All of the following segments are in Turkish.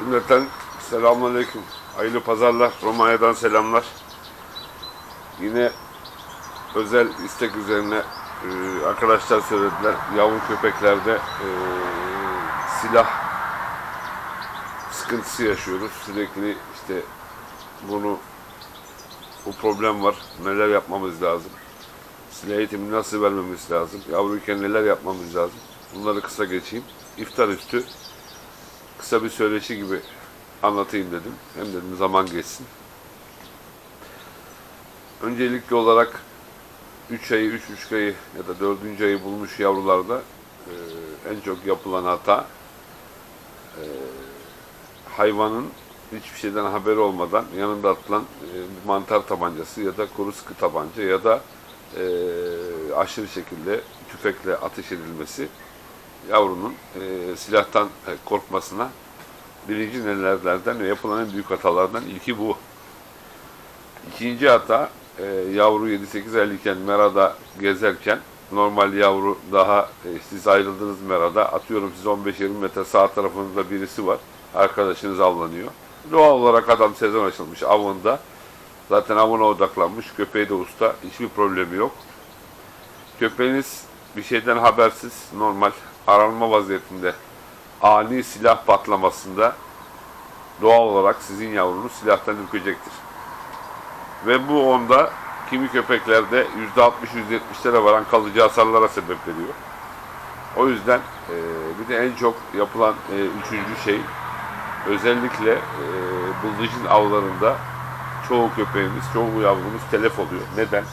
Cümleten selamünaleyküm. Hayırlı pazarlar. Romanya'dan selamlar. Yine özel istek üzerine e, arkadaşlar söylediler. Yavru köpeklerde e, silah sıkıntısı yaşıyoruz. Sürekli işte bunu bu problem var. Neler yapmamız lazım? Silah eğitimi nasıl vermemiz lazım? Yavruyken neler yapmamız lazım? Bunları kısa geçeyim. İftar üstü kısa bir söyleşi gibi anlatayım dedim. Hem dedim zaman geçsin. Öncelikli olarak 3 ayı, 3,5 ayı ya da 4. ayı bulmuş yavrularda e, en çok yapılan hata e, hayvanın hiçbir şeyden haberi olmadan yanında atılan e, mantar tabancası ya da kuru sıkı tabanca ya da e, aşırı şekilde tüfekle ateş edilmesi yavrunun e, silahtan e, korkmasına birinci nelerlerden ve yapılan en büyük hatalardan ilki bu. İkinci hata e, yavru 7-8 aylıkken merada gezerken normal yavru daha e, siz ayrıldınız merada atıyorum siz 15-20 metre sağ tarafınızda birisi var arkadaşınız avlanıyor. Doğal olarak adam sezon açılmış avında zaten avına odaklanmış köpeği de usta hiçbir problemi yok. Köpeğiniz bir şeyden habersiz normal aranma vaziyetinde ani silah patlamasında doğal olarak sizin yavrunuz silahtan ürkecektir. Ve bu onda kimi köpeklerde %60-%70'lere varan kalıcı hasarlara sebep veriyor. O yüzden e, bir de en çok yapılan e, üçüncü şey özellikle e, bıldırcın avlarında çoğu köpeğimiz, çoğu yavrumuz telef oluyor. Neden?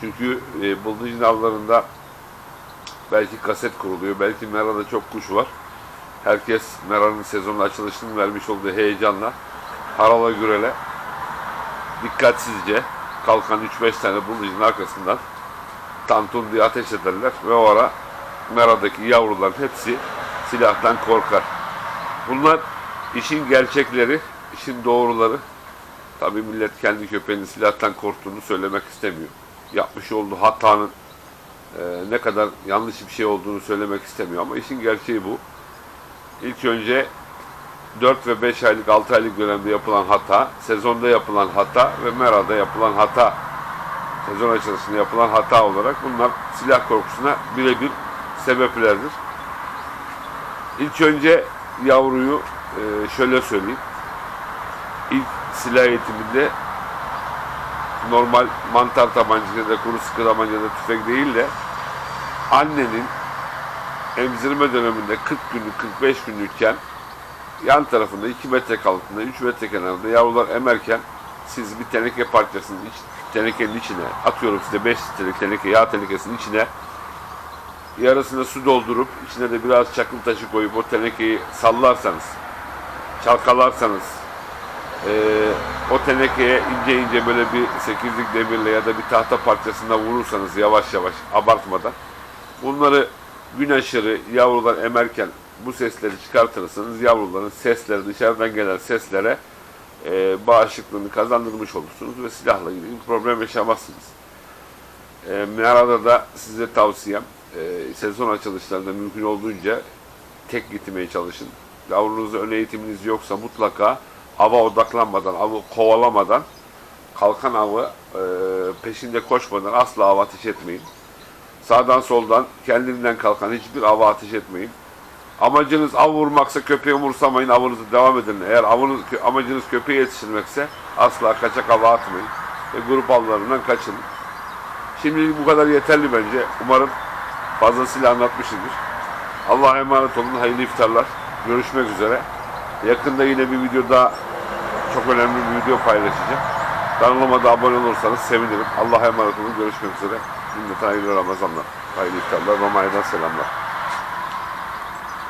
Çünkü e, bıldırcın avlarında belki kaset kuruluyor, belki merada çok kuş var. Herkes meranın sezonu açılışının vermiş olduğu heyecanla harala gürele dikkatsizce kalkan 3-5 tane bıldırcın arkasından tantun diye ateş ederler ve o ara meradaki yavruların hepsi silahtan korkar. Bunlar işin gerçekleri, işin doğruları. Tabii millet kendi köpeğinin silahtan korktuğunu söylemek istemiyor. Yapmış olduğu hatanın e, ne kadar yanlış bir şey olduğunu söylemek istemiyor ama işin gerçeği bu. İlk önce 4 ve 5 aylık 6 aylık dönemde yapılan hata, sezonda yapılan hata ve merada yapılan hata, sezon açılışında yapılan hata olarak bunlar silah korkusuna birebir sebeplerdir. İlk önce yavruyu e, şöyle söyleyeyim. İlk silah eğitiminde normal mantar tabancası ya da kuru sıkı tabanca da tüfek değil de annenin emzirme döneminde 40 günlük 45 günlükken yan tarafında 2 metre kalınlığında 3 metre kenarında yavrular emerken siz bir teneke parçasının iç, tenekenin içine atıyorum size 5 litrelik teneke yağ tenekesinin içine yarısına su doldurup içine de biraz çakıl taşı koyup o tenekeyi sallarsanız çalkalarsanız eee, o tenekeye ince ince böyle bir sekizlik demirle ya da bir tahta parçasında vurursanız yavaş yavaş abartmadan bunları gün aşırı yavrular emerken bu sesleri çıkartırsanız yavruların sesleri dışarıdan gelen seslere e, bağışıklığını kazandırmış olursunuz ve silahla ilgili bir problem yaşamazsınız. E, Merada da size tavsiyem e, sezon açılışlarında mümkün olduğunca tek gitmeye çalışın. Yavrunuzda ön eğitiminiz yoksa mutlaka ava odaklanmadan, avı kovalamadan, kalkan avı e, peşinde koşmadan asla av ateş etmeyin. Sağdan soldan kendinden kalkan hiçbir ava ateş etmeyin. Amacınız av vurmaksa köpeği umursamayın, avınızı devam edin. Eğer avınız, amacınız köpeği yetiştirmekse asla kaçak ava atmayın. Ve grup avlarından kaçının. Şimdilik bu kadar yeterli bence. Umarım fazlasıyla anlatmışımdır. Allah'a emanet olun. Hayırlı iftarlar. Görüşmek üzere. Yakında yine bir video daha çok önemli bir video paylaşacağım. Kanalıma da abone olursanız sevinirim. Allah'a emanet olun. Görüşmek üzere. Cümleten hayırlı Ramazanlar. Hayırlı iftarlar. Romanya'dan selamlar.